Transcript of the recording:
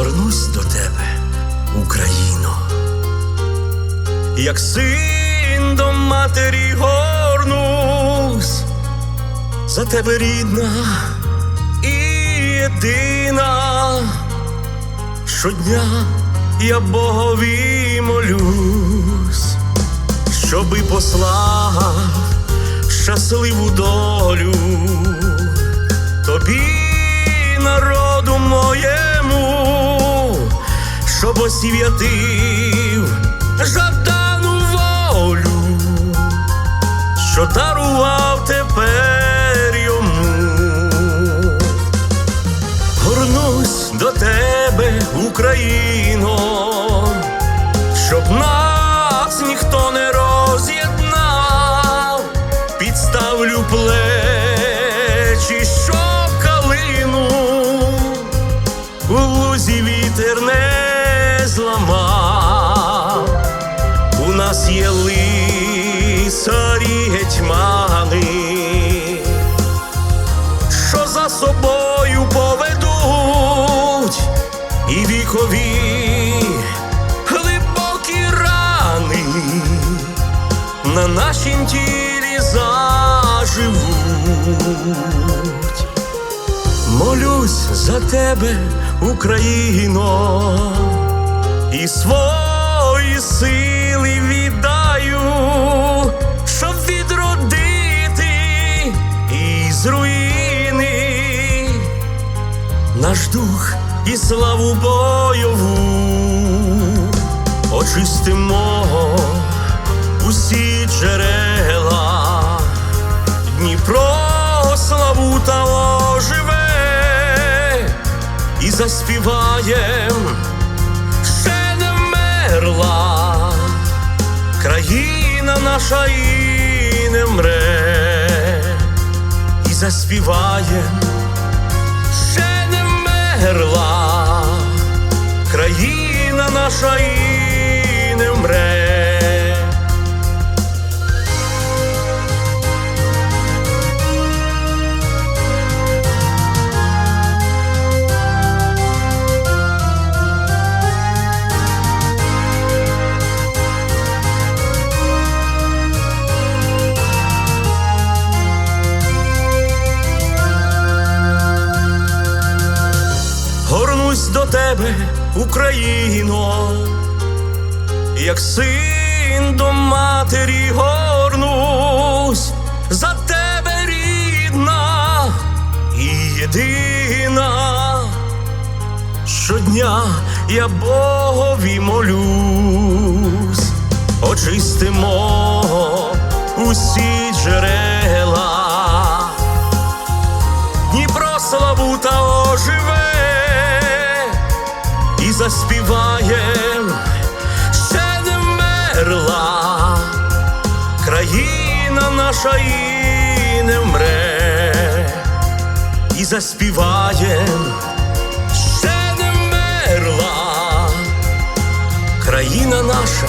Повернусь до тебе, Україно, як син до матері горнусь, за тебе рідна і єдина, щодня я Богові молюсь, щоби послав щасливу долю тобі народу моєму, щоб освятив жадану волю, що дарував тепер йому. Горнусь до тебе, Україно, щоб нас ніхто не роз'єднав, підставлю плечі, щоб собою поведуть і вікові глибокі рани на нашім тілі заживуть. Молюсь за тебе, Україно, і свої сили наш дух і славу бойову, очистимо усі джерела, Дніпро славу та оживе. І заспіваєм ще не вмерла. Країна наша і не мре, і заспіваєм вмерла країна наша і не вмре. Тебе, Україно, як син до матері горнусь, за тебе рідна і єдина. Щодня я Богові молюсь, очистимо усі джерела. Заспіваєм ще не вмерла. Країна наша і не мре, і заспіваєм ще не вмерла. Країна наша